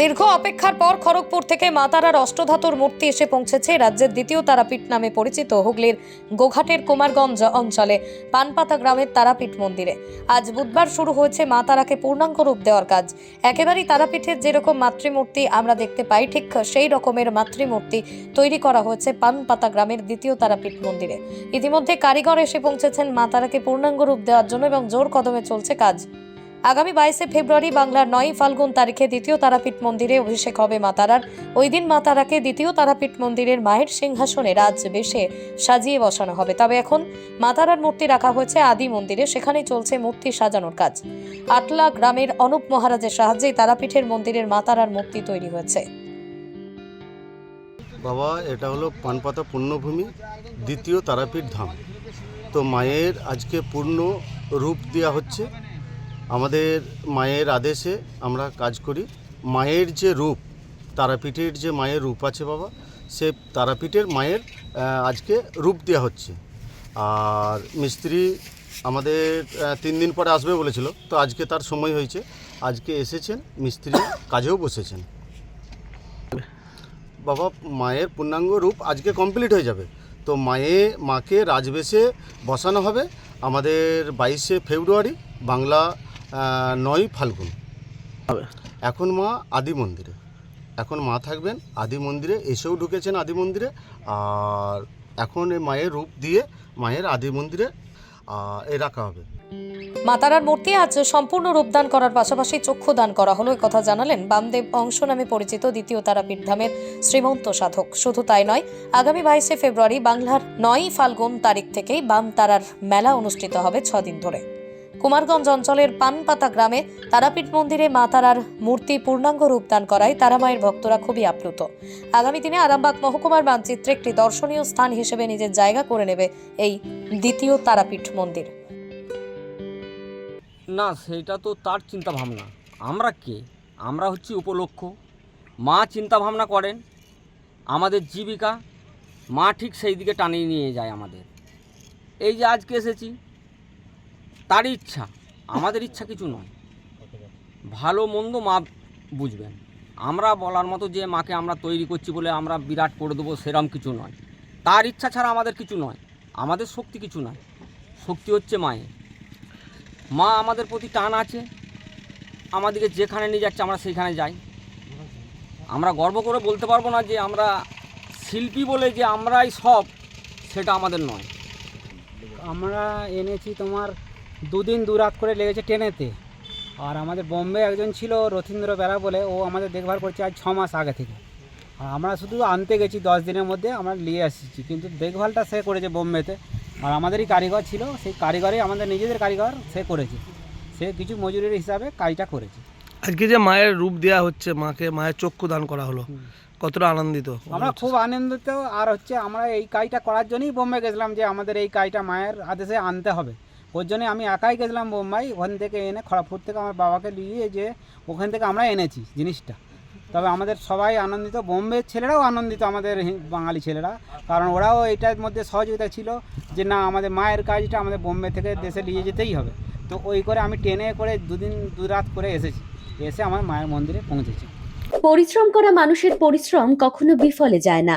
দীর্ঘ অপেক্ষার পর খড়গপুর থেকে মাতারার অষ্টধাতুর মূর্তি এসে পৌঁছেছে রাজ্যের দ্বিতীয় তারাপীঠ নামে পরিচিত হুগলির গোঘাটের কুমারগঞ্জ অঞ্চলে পানপাতা গ্রামের তারাপীঠ মন্দিরে। আজ বুধবার শুরু হয়েছে মা তারাকে পূর্ণাঙ্গ রূপ দেওয়ার কাজ। একেবারেই তারাপীঠের যেরকম মাতৃমূর্তি আমরা দেখতে পাই, ঠিক সেই রকমের মাতৃমূর্তি তৈরি করা হয়েছে পানপাতা গ্রামের দ্বিতীয় তারাপীঠ মন্দিরে। ইতিমধ্যে কারিগর এসে পৌঁছেছেন মা তারাকে পূর্ণাঙ্গ রূপ দেওয়ার জন্য এবং জোর কদমে চলছে কাজ। আগামী বাইশে ফেব্রুয়ারি বাংলার নয় ফাল্গুন তারিখে দ্বিতীয় তারাপীঠ মন্দিরে অভিষেক হবে মা তারার। ওই দিন মা তারাকে দ্বিতীয় তারাপীঠ মন্দিরের মায়ের সিংহাসনে রাজ বেশে সাজিয়ে বসানো হবে। তবে এখন মা তারার মূর্তি রাখা হয়েছে আদি মন্দিরে, সেখানেই চলছে মূর্তি সাজানোর কাজ। আটলা গ্রামের অনুপ মহারাজের সাহায্যে তারাপীঠের মন্দিরের মা তারার মূর্তি তৈরি হয়েছে। বাবা, এটা হলো পানপাতা পুণ্যভূমি, দ্বিতীয় তারাপীঠ ধাম। তো মায়ের আজকে পূর্ণ রূপ দেওয়া হচ্ছে। আমাদের মায়ের আদেশে আমরা কাজ করি। মায়ের যে রূপ, তারাপীঠের যে মায়ের রূপ আছে বাবা, সে তারাপীঠের মায়ের আজকে রূপ দেওয়া হচ্ছে। আর মিস্ত্রি আমাদের তিন দিন পরে আসবে বলেছিল, তো আজকে তার সময় হয়েছে। আজকে এসেছেন, মিস্ত্রি কাজেও বসেছেন। বাবা, মায়ের পূর্ণাঙ্গ রূপ আজকে কমপ্লিট হয়ে যাবে। তো মায়ে, মাকে রাজবেশে বসানো হবে। আমাদের বাইশে ফেব্রুয়ারি, বাংলা নয় ফাল্গুন। এখন মা আদি মন্দিরে। এখন মা থাকবেন আদি মন্দিরে এসেও ঢুকেছেন আদি মন্দিরে আর এখন এই মায়ের রূপ দিয়ে মায়ের আদি মন্দিরে এ রাখা হবে। মা তারার মূর্তি আজ সম্পূর্ণ রূপদান করার পাশাপাশি চক্ষু দান করা হলো। কথা জানালেন বামদেব অংশ নামে পরিচিত দ্বিতীয় তারাপীঠ ধামের শ্রীমন্ত সাধক। শুধু তাই নয় আগামী বাইশে ফেব্রুয়ারি বাংলার নয় ফাল্গুন তারিখ থেকেই বাম তারার মেলা অনুষ্ঠিত হবে ছদিন ধরে। কুমারগঞ্জ অঞ্চলের পানপাতা গ্রামে তারাপীঠ মন্দিরে মা তারার মূর্তি পূর্ণাঙ্গ রূপদান করায় তারামায়ের ভক্তরা খুবই আপ্লুত। আগামী দিনে আরামবাগ মহকুমার মানচিত্রে একটি দর্শনীয় স্থান হিসেবে নিজের জায়গা করে নেবে এই দ্বিতীয় তারাপীঠ মন্দির। না সেটা তো তার চিন্তা ভাবনা আমরা কে? আমরা হচ্ছি উপলক্ষ। মা চিন্তা ভাবনা করেন। আমাদের জীবিকা, মা ঠিক সেই দিকে টানিয়ে নিয়ে যায় আমাদের। এই যে আজকে এসেছি তার ইচ্ছা, আমাদের ইচ্ছা কিছু নয়। ভালো মন্দ মা বুঝবেন। আমরা বলার মতো যে মাকে আমরা তৈরি করছি বলে আমরা বিরাট করে দেবো সেরম কিছু নয়। তার ইচ্ছা ছাড়া আমাদের কিছু নয়, আমাদের শক্তি কিছু নয়। শক্তি হচ্ছে মায়ের। মা আমাদের প্রতি টান আছে, আমাদেরকে যেখানে নিয়ে যাচ্ছে আমরা সেইখানে যাই। আমরা গর্ব করে বলতে পারব না যে আমরা শিল্পী বলে যে আমরাই সব, সেটা আমাদের নয়। আমরা এনেছি তোমার দুদিন দু রাত করে লেগেছে ট্রেনেতে। আর আমাদের বোম্বে একজন ছিল রথীন্দ্র বেরা বলে ও আমাদের দেখভাল করছে আজ ছ মাস আগে থেকে। আর আমরা শুধু আনতে গেছি দশ দিনের মধ্যে আমরা নিয়ে আসছি কিন্তু দেখভালটা সে করেছে বোম্বেতে। আর আমাদেরই কারিগর ছিল সেই কারিগরই আমাদের নিজেদের কারিগর সে করেছে। সে কিছু মজুরির হিসাবে কাজটা করেছে। আজকে যে মায়ের রূপ দেওয়া হচ্ছে মাকে মায়ের চক্ষু দান করা হলো কতটা আনন্দিত? আমরা খুব আনন্দিত আর হচ্ছে আমরা এই কাজটা করার জন্যই বোম্বে গেছিলাম যে আমাদের এই কাজটা মায়ের আদেশে আনতে হবে। ওর জন্য আমি একাই গেছিলাম বোম্বাই, ওখান থেকে এনে খড়গপুর থেকে আমার বাবাকে নিয়ে যে ওখান থেকে আমরা এনেছি জিনিসটা। তবে আমাদের সবাই আনন্দিত, বোম্বের ছেলেরাও আনন্দিত আমাদের বাঙালি ছেলেরা। কারণ ওরাও এটার মধ্যে সহযোগিতা ছিল যে না, আমাদের মায়ের কাজটা আমাদের বোম্বে থেকে দেশে নিয়ে যেতেই হবে। তো ওই করে আমি ট্রেনে করে দুদিন দু রাত করে এসেছি। এসে আমার মায়ের মন্দিরে পৌঁছেছি। পরিশ্রম করা মানুষের পরিশ্রম কখনো বিফলে যায় না।